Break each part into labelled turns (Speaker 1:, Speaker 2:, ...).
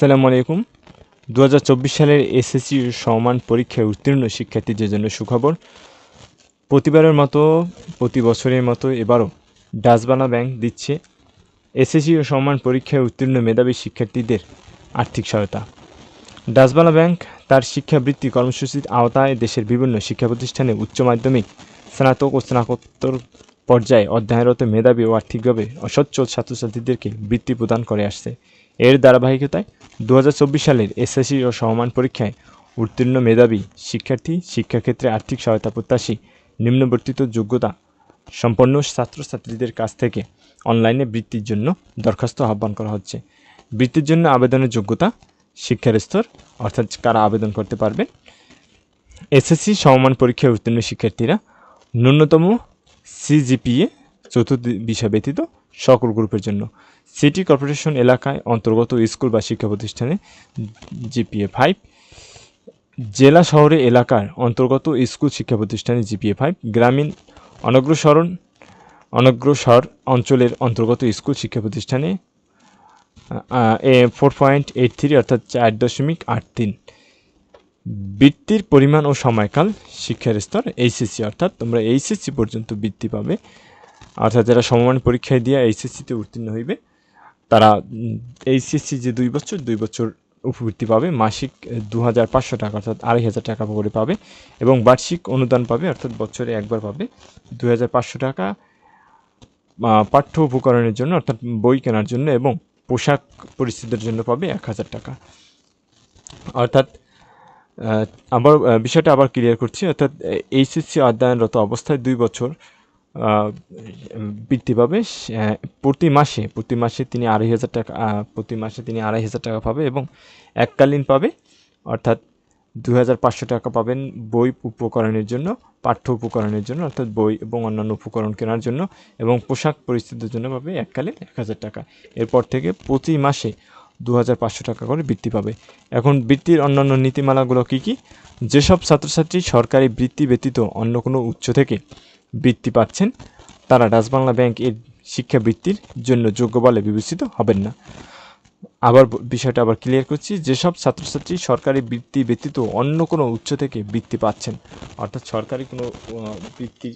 Speaker 1: আসসালামু আলাইকুম দু সালের এসএসসি সমান পরীক্ষায় উত্তীর্ণ শিক্ষার্থীদের জন্য সুখবর প্রতিবারের মতো প্রতি বছরের মতো এবারও ডাসবানা ব্যাংক দিচ্ছে এসএসসি ও সমান পরীক্ষায় উত্তীর্ণ মেধাবী শিক্ষার্থীদের আর্থিক সহায়তা ডাসবানা ব্যাংক তার শিক্ষাবৃত্তি কর্মসূচির আওতায় দেশের বিভিন্ন শিক্ষা প্রতিষ্ঠানে উচ্চ মাধ্যমিক স্নাতক ও স্নাতকোত্তর পর্যায়ে অধ্যয়নরত মেধাবী ও আর্থিকভাবে অসচ্ছল ছাত্রছাত্রীদেরকে বৃত্তি প্রদান করে আসছে এর ধারাবাহিকতায় দু সালের এসএসসি ও সমমান পরীক্ষায় উত্তীর্ণ মেধাবী শিক্ষার্থী শিক্ষাক্ষেত্রে আর্থিক সহায়তা প্রত্যাশী নিম্নবর্তিত যোগ্যতা সম্পন্ন ছাত্রছাত্রীদের কাছ থেকে অনলাইনে বৃত্তির জন্য দরখাস্ত আহ্বান করা হচ্ছে বৃত্তির জন্য আবেদনের যোগ্যতা শিক্ষার স্তর অর্থাৎ কারা আবেদন করতে পারবেন এসএসসি সমমান পরীক্ষায় উত্তীর্ণ শিক্ষার্থীরা ন্যূনতম সিজিপিএ চতুর্থ বিষয় ব্যতীত সকল গ্রুপের জন্য সিটি কর্পোরেশন এলাকায় অন্তর্গত স্কুল বা শিক্ষা প্রতিষ্ঠানে জিপিএ ফাইভ জেলা শহরে এলাকার অন্তর্গত স্কুল শিক্ষা প্রতিষ্ঠানে জিপিএ ফাইভ গ্রামীণ অনগ্রসরণ অনগ্রসর অঞ্চলের অন্তর্গত স্কুল শিক্ষা প্রতিষ্ঠানে এ ফোর পয়েন্ট এইট থ্রি অর্থাৎ চার দশমিক আট তিন বৃত্তির পরিমাণ ও সময়কাল শিক্ষার স্তর এইচএসসি অর্থাৎ তোমরা এইচএসসি পর্যন্ত বৃত্তি পাবে অর্থাৎ যারা সমমান পরীক্ষায় দিয়ে এইচএসসিতে উত্তীর্ণ হইবে তারা এইচএসসি যে দুই বছর দুই বছর উপবৃত্তি পাবে মাসিক দু হাজার পাঁচশো টাকা অর্থাৎ আড়াই হাজার টাকা করে পাবে এবং বার্ষিক অনুদান পাবে অর্থাৎ বছরে একবার পাবে দু হাজার পাঁচশো টাকা পাঠ্য উপকরণের জন্য অর্থাৎ বই কেনার জন্য এবং পোশাক পরিস্থিতির জন্য পাবে এক হাজার টাকা অর্থাৎ আবার বিষয়টা আবার ক্লিয়ার করছি অর্থাৎ এইচএসসি অধ্যয়নরত অবস্থায় দুই বছর বৃত্তি পাবে প্রতি মাসে প্রতি মাসে তিনি আড়াই হাজার টাকা প্রতি মাসে তিনি আড়াই হাজার টাকা পাবে এবং এককালীন পাবে অর্থাৎ দু হাজার পাঁচশো টাকা পাবেন বই উপকরণের জন্য পাঠ্য উপকরণের জন্য অর্থাৎ বই এবং অন্যান্য উপকরণ কেনার জন্য এবং পোশাক পরিস্থিতির জন্য পাবে এককালীন এক হাজার টাকা এরপর থেকে প্রতি মাসে দু হাজার পাঁচশো টাকা করে বৃত্তি পাবে এখন বৃত্তির অন্যান্য নীতিমালাগুলো কী কী যেসব ছাত্রছাত্রী সরকারি বৃত্তি ব্যতীত অন্য কোনো উচ্চ থেকে বৃত্তি পাচ্ছেন তারা ডাচবাংলা ব্যাংক এর শিক্ষাবৃত্তির জন্য যোগ্য বলে বিবেচিত হবেন না আবার বিষয়টা আবার ক্লিয়ার করছি যেসব ছাত্রছাত্রী সরকারি বৃত্তি ব্যতীত অন্য কোনো উচ্চ থেকে বৃত্তি পাচ্ছেন অর্থাৎ সরকারি কোনো বৃত্তি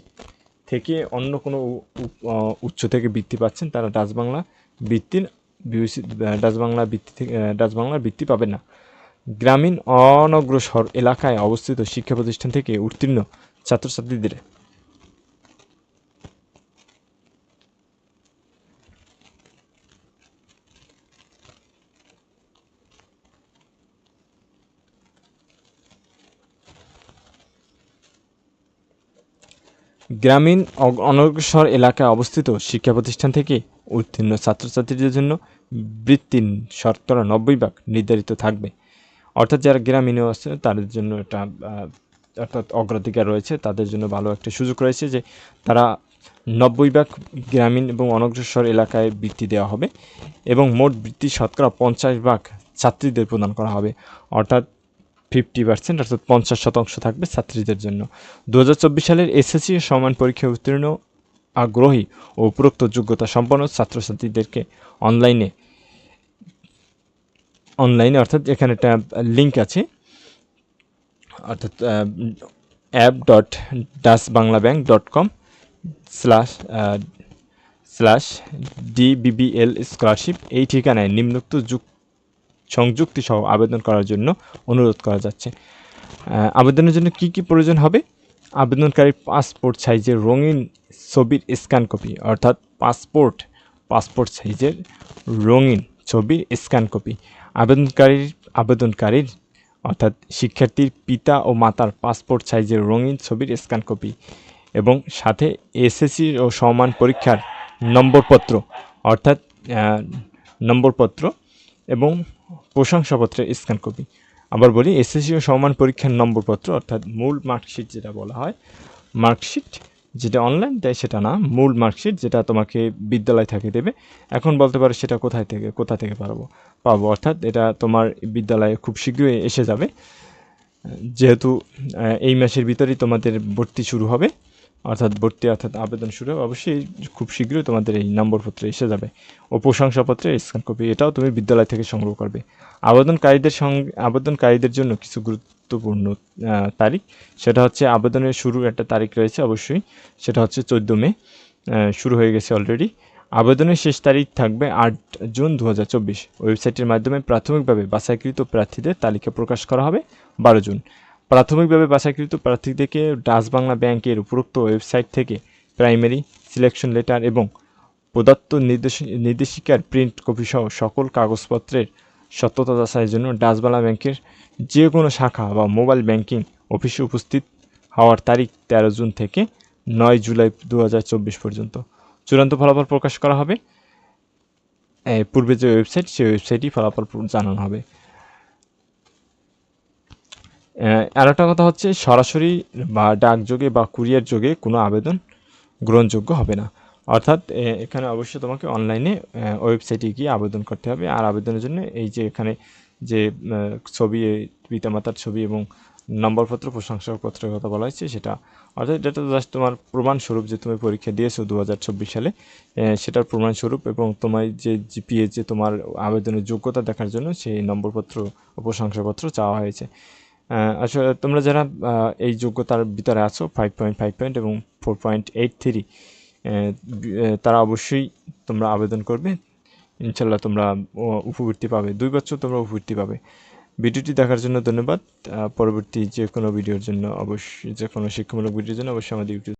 Speaker 1: থেকে অন্য কোনো উচ্চ থেকে বৃত্তি পাচ্ছেন তারা ডাচবাংলা বৃত্তির বিবেচিত ডাচবাংলা বৃত্তি থেকে ডাচবাংলার বৃত্তি পাবেন না গ্রামীণ অনগ্রসর এলাকায় অবস্থিত শিক্ষা প্রতিষ্ঠান থেকে উত্তীর্ণ ছাত্রছাত্রীদের গ্রামীণ অনগ্রসর এলাকায় অবস্থিত শিক্ষা প্রতিষ্ঠান থেকে উত্তীর্ণ ছাত্রছাত্রীদের জন্য বৃত্তির শর্তরা নব্বই ভাগ নির্ধারিত থাকবে অর্থাৎ যারা গ্রামীণ আছে তাদের জন্য একটা অর্থাৎ অগ্রাধিকার রয়েছে তাদের জন্য ভালো একটা সুযোগ রয়েছে যে তারা নব্বই ভাগ গ্রামীণ এবং অনগ্রসর এলাকায় বৃত্তি দেওয়া হবে এবং মোট বৃত্তি শতকরা পঞ্চাশ ভাগ ছাত্রীদের প্রদান করা হবে অর্থাৎ ফিফটি পার্সেন্ট অর্থাৎ পঞ্চাশ শতাংশ থাকবে ছাত্রীদের জন্য দু সালের এসএসসি সমান পরীক্ষায় উত্তীর্ণ আগ্রহী ও উপরোক্ত যোগ্যতা সম্পন্ন ছাত্রছাত্রীদেরকে অনলাইনে অনলাইনে অর্থাৎ এখানে একটা লিঙ্ক আছে অর্থাৎ app dot Dutch Bangla bank dot com slash slash DBBL scholarship এই ঠিকানায় নিম্নোক্ত যুক্ত সংযুক্তি সহ আবেদন করার জন্য অনুরোধ করা যাচ্ছে আবেদনের জন্য কি কি প্রয়োজন হবে আবেদনকারীর পাসপোর্ট সাইজের রঙিন ছবির স্ক্যান কপি অর্থাৎ পাসপোর্ট পাসপোর্ট সাইজের রঙিন ছবির স্ক্যান কপি আবেদনকারীর আবেদনকারীর অর্থাৎ শিক্ষার্থীর পিতা ও মাতার পাসপোর্ট সাইজের রঙিন ছবির স্ক্যান কপি এবং সাথে এসএসসি ও সমান পরীক্ষার নম্বরপত্র অর্থাৎ নম্বরপত্র এবং প্রশংসাপত্রে স্ক্যান কপি আবার বলি এসএসসি ও সমান পরীক্ষার নম্বরপত্র অর্থাৎ মূল মার্কশিট যেটা বলা হয় মার্কশিট যেটা অনলাইন দেয় সেটা না মূল মার্কশিট যেটা তোমাকে বিদ্যালয় থেকে দেবে এখন বলতে পারো সেটা কোথায় থেকে কোথা থেকে পারবো পাবো অর্থাৎ এটা তোমার বিদ্যালয়ে খুব শীঘ্রই এসে যাবে যেহেতু এই মাসের ভিতরেই তোমাদের ভর্তি শুরু হবে অর্থাৎ ভর্তি অর্থাৎ আবেদন শুরু হবে অবশ্যই খুব শীঘ্রই তোমাদের এই নম্বরপত্রে এসে যাবে ও প্রশংসাপত্রে স্ক্যান কপি এটাও তুমি বিদ্যালয় থেকে সংগ্রহ করবে আবেদনকারীদের সঙ্গে আবেদনকারীদের জন্য কিছু গুরুত্বপূর্ণ তারিখ সেটা হচ্ছে আবেদনের শুরু একটা তারিখ রয়েছে অবশ্যই সেটা হচ্ছে চোদ্দো মে শুরু হয়ে গেছে অলরেডি আবেদনের শেষ তারিখ থাকবে আট জুন দু ওয়েবসাইটের মাধ্যমে প্রাথমিকভাবে বাছাইকৃত প্রার্থীদের তালিকা প্রকাশ করা হবে বারো জুন প্রাথমিকভাবে বাছাইকৃত প্রার্থীদেরকে ডাচ বাংলা ব্যাংকের উপরোক্ত ওয়েবসাইট থেকে প্রাইমারি সিলেকশন লেটার এবং প্রদত্ত নির্দেশ নির্দেশিকার প্রিন্ট কপিসহ সকল কাগজপত্রের সত্যতা যাচাইয়ের জন্য ডাচবালা ব্যাংকের যে কোনো শাখা বা মোবাইল ব্যাংকিং অফিসে উপস্থিত হওয়ার তারিখ তেরো জুন থেকে নয় জুলাই দু পর্যন্ত চূড়ান্ত ফলাফল প্রকাশ করা হবে পূর্বে যে ওয়েবসাইট সেই ওয়েবসাইটই ফলাফল জানানো হবে আর একটা কথা হচ্ছে সরাসরি বা ডাকযোগে বা কুরিয়ার যোগে কোনো আবেদন গ্রহণযোগ্য হবে না অর্থাৎ এখানে অবশ্যই তোমাকে অনলাইনে ওয়েবসাইটে গিয়ে আবেদন করতে হবে আর আবেদনের জন্য এই যে এখানে যে ছবি পিতামাতার ছবি এবং নম্বরপত্র প্রশংসাপত্রের কথা বলা হয়েছে সেটা অর্থাৎ এটা তো জাস্ট তোমার প্রমাণস্বরূপ যে তুমি পরীক্ষা দিয়েছো দু সালে সেটার প্রমাণস্বরূপ এবং তোমার যে জিপিএ যে তোমার আবেদনের যোগ্যতা দেখার জন্য সেই নম্বরপত্র ও প্রশংসাপত্র চাওয়া হয়েছে আসলে তোমরা যারা এই যোগ্যতার ভিতরে আছো ফাইভ পয়েন্ট ফাইভ পয়েন্ট এবং ফোর পয়েন্ট এইট থ্রি তারা অবশ্যই তোমরা আবেদন করবে ইনশাল্লাহ তোমরা উপবৃত্তি পাবে দুই বছর তোমরা উপবৃত্তি পাবে ভিডিওটি দেখার জন্য ধন্যবাদ পরবর্তী যে কোনো ভিডিওর জন্য অবশ্যই যে কোনো শিক্ষামূলক ভিডিওর জন্য অবশ্যই আমাদের ইউটিউব